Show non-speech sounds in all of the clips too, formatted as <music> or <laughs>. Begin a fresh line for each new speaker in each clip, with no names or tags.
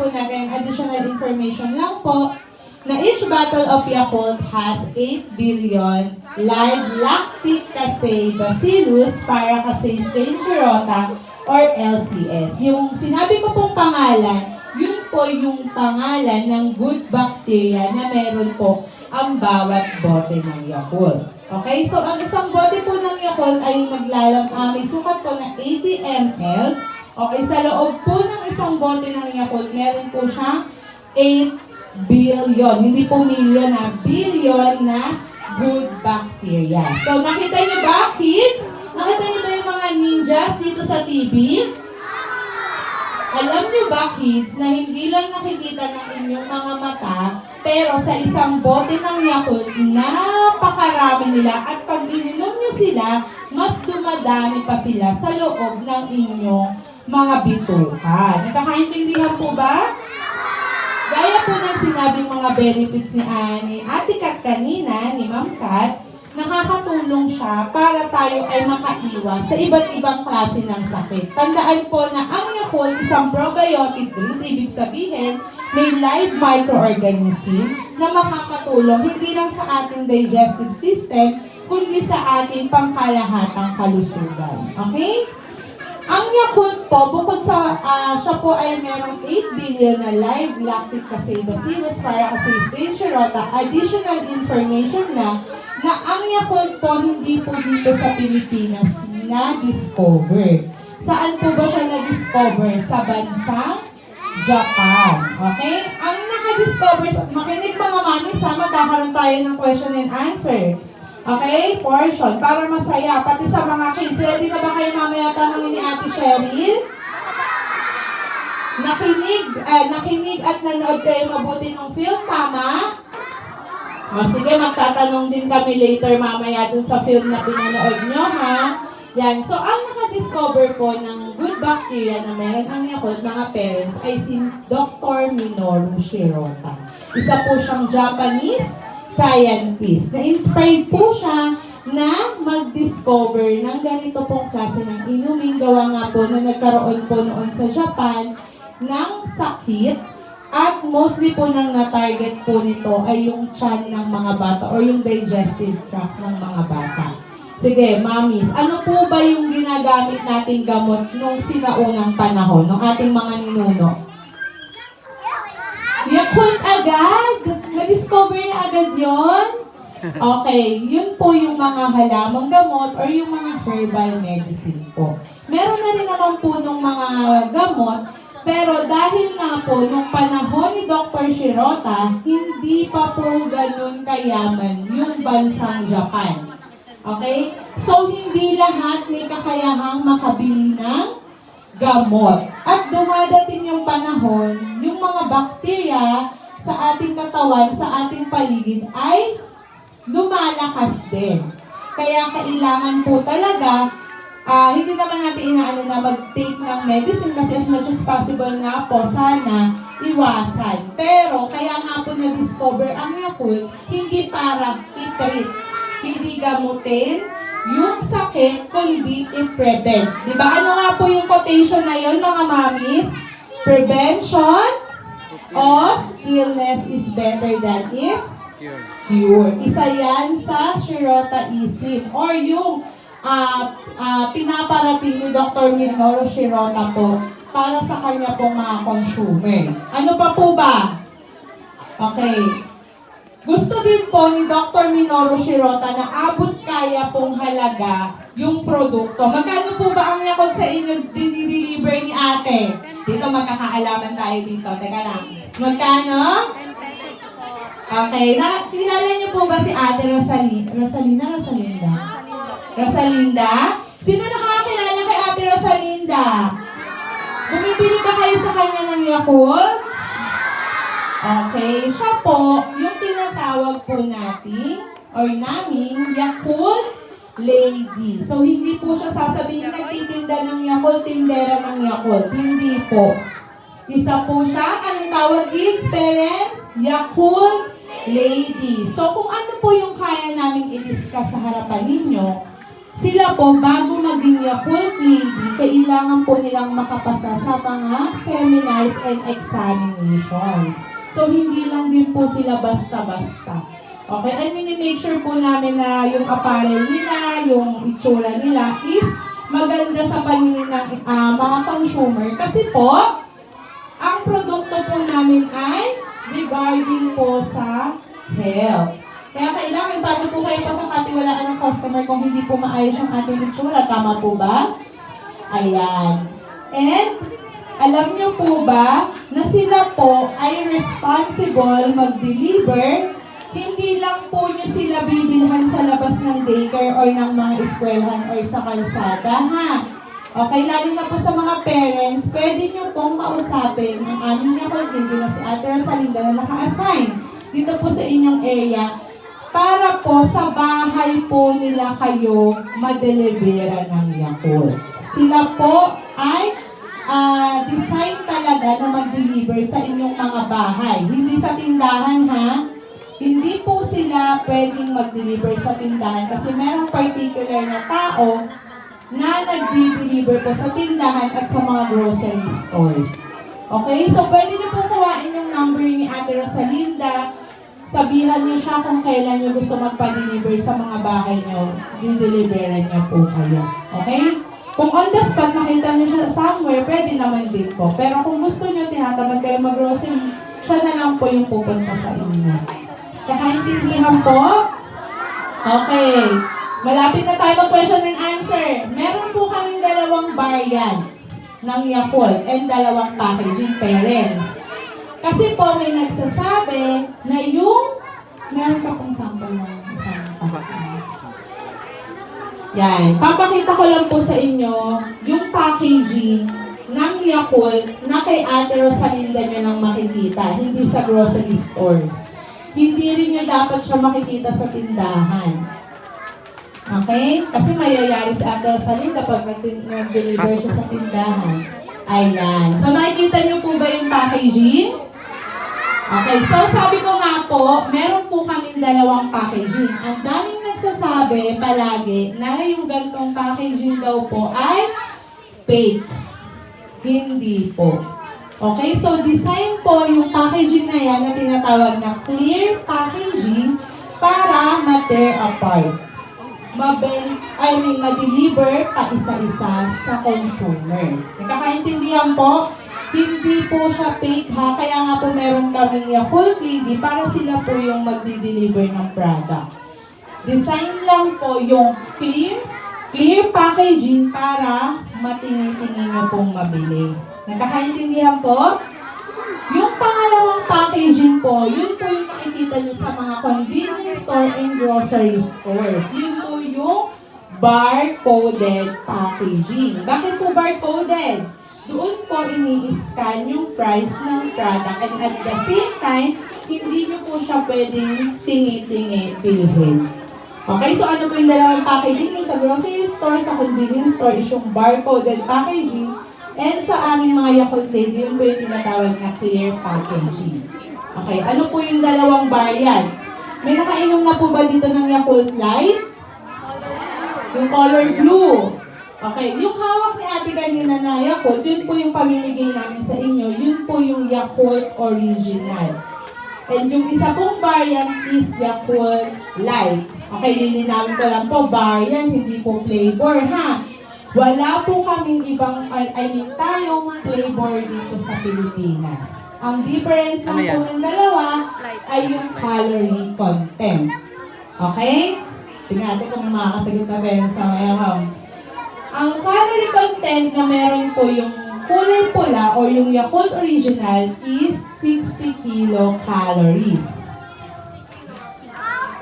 po natin additional information lang po na each bottle of Yakult has 8 billion live lactic casei bacillus para casei strain Shirota or LCS. Yung sinabi ko pong pangalan, yun po yung pangalan ng good bacteria na meron po ang bawat bote ng Yakult. Okay, so ang isang bote po ng Yakult ay maglalam, ah, may sukat po na 80 ml. Okay, sa loob po ng isang bote ng Yakult, meron po siyang 8 billion, hindi po million na, billion na good bacteria. So, nakita niyo ba, kids? Nakita niyo ba yung mga ninjas dito sa TV? Alam niyo ba, kids, na hindi lang nakikita ng inyong mga mata, pero sa isang bote ng Yakult, napakarami nila at pag ininom niyo sila, mas dumadami pa sila sa loob ng inyong mga bituka. Nakakaintindihan po ba? Gaya po ng sinabing mga benefits ni, uh, ni Ate Kat kanina, ni Ma'am Kat, nakakatulong siya para tayo ay makaiwas sa iba't ibang klase ng sakit. Tandaan po na ang Yakult, isang probiotic drinks, ibig sabihin, may live microorganism na makakatulong hindi lang sa ating digestive system, kundi sa ating pangkalahatang kalusugan. Okay? Ang Yakult po, bukod sa ah, siya po ay merong 8 billion na live lactic casei bacillus para casei strain Shirota, additional information na na ang Yakult po hindi po dito sa Pilipinas na-discover. Saan po ba siya na-discover? Sa bansang Japan. Okay? Ang naka-discover, makinig mga mami, sa magkakaroon tayo ng question and answer. Okay? Portion. Para masaya. Pati sa mga kids. Ready na ba kayo mamaya tanongin ni Ate Cheryl? Nakinig, eh, nakinig at nanood kayo mabuti ng film, tama? O sige, magtatanong din kami later mamaya dun sa film na pinanood nyo, ha? Yan. So, ang nakadiscover po ng good bacteria na meron ang Yakult, mga parents, ay si Dr. Minoru Shirota. Isa po siyang Japanese scientist. Na-inspired po siya na mag-discover ng ganito pong klase ng inumin. Gawa nga po na nagkaroon po noon sa Japan ng sakit at mostly po nang na-target po nito ay yung chan ng mga bata or yung digestive tract ng mga bata. Sige, mamis, ano po ba yung ginagamit nating gamot nung sinaunang panahon, ng ating mga ninuno? Yakult agad! Na-discover na agad yon? Okay, yun po yung mga halamang gamot or yung mga herbal medicine po. Meron na rin naman po nung mga gamot, pero dahil nga po, nung panahon ni Dr. Shirota, hindi pa po ganun kayaman yung bansang Japan. Okay? So, hindi lahat may kakayahang makabili ng gamot. At dumadating yung panahon, yung mga bakterya sa ating katawan, sa ating paligid ay lumalakas din. Kaya kailangan po talaga, ah, hindi naman natin inaano na mag-take ng medicine kasi as much as possible nga po, sana iwasan. Pero kaya nga po na-discover ang Yakult, hindi para i-treat, hindi gamutin, yung sakit, kundi i-prevent. Di ba? Ano nga po yung quotation na yun, mga mamis? Prevention of illness is better than its cure. Isa yan sa Shirota-ism or yung ah ah, pinaparating ni Dr. Minoru Shirota po para sa kanya pong mga consumer. Ano pa po ba? Okay. Gusto din po ni Dr. Minoru Shirota na abot kaya pong halaga yung produkto. Magkano po ba ang yakot sa inyo dinideliver ni ate? Dito magkakaalaman tayo dito. Teka lang. Magkano? Okay. Na, kilala niyo po ba si ate Rosalina? Rosalina? Rosalinda? Rosalinda? Sino nakakilala kay ate Rosalinda? Bumibili ba kayo sa kanya ng Yakult? Okay, siya po, yung tinatawag po natin or namin Yakult Lady. So, hindi po siya sasabihin nagtitinda ng Yakult, tindera ng Yakult. Hindi po. Isa po siya, anong tawag kids, parents? Yakult Lady. So, kung ano po yung kaya namin i-discuss sa harapan ninyo, sila po, bago maging Yakult Lady, kailangan po nilang makapasa sa mga seminars and examinations. So, hindi lang din po sila basta-basta. Okay, and make sure po namin na yung apparel nila, yung itsura nila is maganda sa paningin ng ah, mga consumer. Kasi po, ang produkto po namin ay regarding po sa health. Kaya kailangan, paano po kayo pagkakatiwalaan ng customer kung hindi po maayos yung ating itsura? Tama po ba? Ayan. And, alam niyo po ba na sila po ay responsible mag-deliver hindi lang po nyo sila bibilhan sa labas ng daycare or ng mga eskwelahan or sa kalsada, ha? Okay, lalo na po sa mga parents, pwede nyo pong kausapin ang aming nakalindi na si Ate Rosalinda na naka-assign dito po sa inyong area para po sa bahay po nila kayo madelibera ng Yakult. Sila po ay ah, design talaga na mag-deliver sa inyong mga bahay. Hindi sa tindahan ha. Hindi po sila pwedeng mag-deliver sa tindahan kasi merong particular na tao na nag-deliver po sa tindahan at sa mga grocery stores. Okay? So, pwede niyo po kuhain yung number ni Ate Rosalinda. Sabihan niyo siya kung kailan niyo gusto magpa-deliver sa mga bahay niyo. Dideliveran niya po kayo. Okay? Kung on the spot nakita niyo siya somewhere, pwede naman din po. Pero kung gusto niyo tinatamad kayo mag-grocery, siya na lang po yung pupunta sa inyo. Kakaintindihan po? Okay. Malapit na tayo mag-question and answer. Meron po kaming dalawang variant ng Yakult and dalawang packaging parents. Kasi po may nagsasabi na yung meron ka pong sample ng isang packaging. Yan. Papakita ko lang po sa inyo yung packaging ng Yakult na kay Ate Rosalinda nyo nang makikita, hindi sa grocery stores. Hindi rin nyo dapat siya makikita sa tindahan. Okay? Kasi mayayari si Ate Rosalinda pag nag- nag-deliver siya sa tindahan. Ayan. So nakikita nyo po ba yung packaging? Okay, so sabi ko nga po, meron po kaming dalawang packaging. Ang daming nagsasabi palagi na yung gantong packaging daw po ay fake. Hindi po. Okay, so design po yung packaging na yan na tinatawag na clear packaging para ma-tear apart. Maben, I mean, ma-deliver pa isa-isa sa consumer. Nagkakaintindihan po? Hindi po siya fake ha, kaya nga po meron kaming Yakult Lady para sila po yung magdi-deliver ng product. Design lang po yung clear, clear packaging para matingi-tingi nyo pong mabili. Nagkakaintindihan po? Yung pangalawang packaging po, yun po yung makikita nyo sa mga convenience store and grocery stores. Yun po yung barcoded packaging. Bakit po barcoded? Doon po ini-scan yung price ng product and at the same time, hindi nyo po siya pwedeng tingi-tingi bilhin. Okay, so ano po yung dalawang packaging? Yung sa grocery store, sa convenience store is yung barcoded packaging and sa aming mga Yakult Lady, yun po yung tinatawag na clear packaging. Okay, ano po yung dalawang variant? May nakainom na po ba dito ng Yakult Light? Yung color blue. Okay, yung hawak ni ate kanina na Yakult, yun po yung pamimigay namin sa inyo. Yun po yung Yakult Original. And yung isa pong variant is Yakult Light. Okay, lilinawin ko lang po, variant, hindi po flavor, ha? Wala po kaming ibang, I mean, tayong flavor dito sa Pilipinas. Ang difference
Ano
ng
yan?
po ng dalawa ay yung calorie content. Okay? Tingnan natin kung makakasagot na parents sa ngayon. Ang calorie content na meron po yung kulay pula or yung Yakult Original is 60 kilocalories.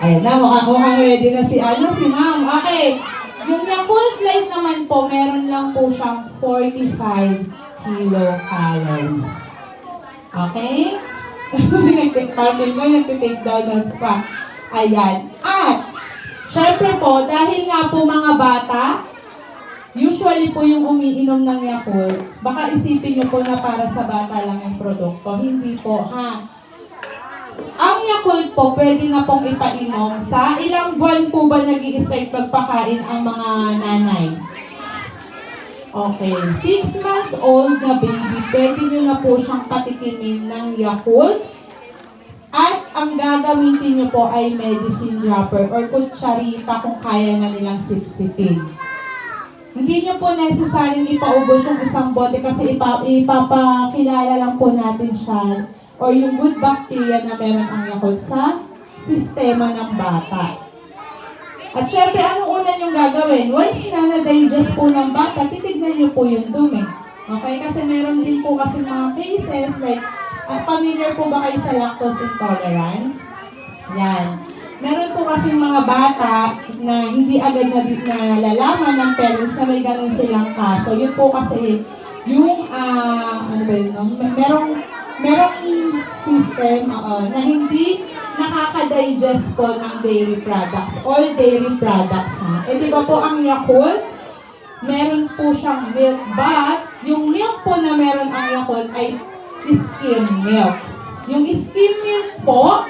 Ayun na, mukhang, mukhang ready na si ano, si ma'am. Okay. Yung Yakult Light naman po, meron lang po siyang 45 kilocalories. Okay? <laughs> Nagtitake ko, nagtitake down notes pa. Ayan. At, syempre po, dahil nga po mga bata, Usually po yung umiinom ng Yakult, baka isipin nyo po na para sa bata lang yung produkto. Hindi po, ha? Ang Yakult po, pwede na pong ipainom sa ilang buwan po ba nag start magpakain ang mga nanay? Okay, 6 months old na baby, pwede nyo na po siyang patikimin ng Yakult. At ang gagamitin nyo po ay medicine dropper or kutsarita kung kaya na nilang sipsipin. Hindi nyo po necessary ipaubos yung isang bote kasi ipa, ipapakilala lang po natin siya or yung good bacteria na meron ang Yakult sa sistema ng bata. At syempre, anong una nyo gagawin? Once na na-digest po ng bata, titignan nyo po yung dumi. Okay? Kasi meron din po kasi mga cases like, uh, familiar po ba kayo sa lactose intolerance? Yan. Meron po kasi mga bata na hindi agad na nalalaman ng parents na may ganun silang kaso. Yun po kasi yung, ah, ano ba yun, no? Mer- merong, merong system oo, na hindi nakaka-digest po ng dairy products. All dairy products ha. Eh di ba po ang Yakult, meron po siyang milk, but yung milk po na meron ang Yakult ay skim milk. Yung skim milk po,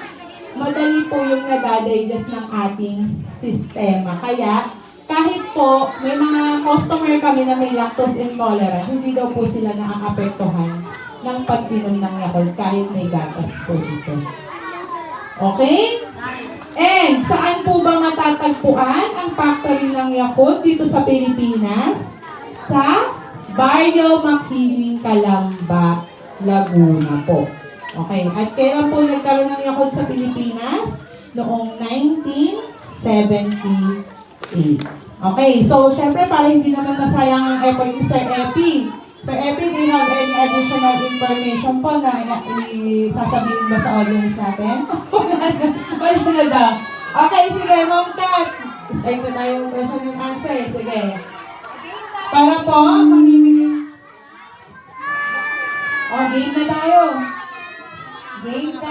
madali po yung nadadigest ng ating sistema. Kaya, kahit po may mga customer kami na may lactose intolerant, hindi daw po sila nakakapektuhan ng pag-inom ng Yakult kahit may gatas po ito. Okay? And saan po ba matatagpuan ang factory ng Yakult dito sa Pilipinas? Sa Barrio Makiling, Calamba, Laguna po. Okay, at kailan po nagkaroon ng Yakult sa Pilipinas? Noong 1978. Okay, so syempre para hindi naman masayang ang effort ni Sir Epi. Sir Epi, do you have any additional information po na isasabihin ba sa audience natin? <laughs> Wala na. Daw. Okay, sige, Ma'am Kat. Start na tayo yung question and answer. Sige. Para po, mamimili. O, game na tayo. Game tayo.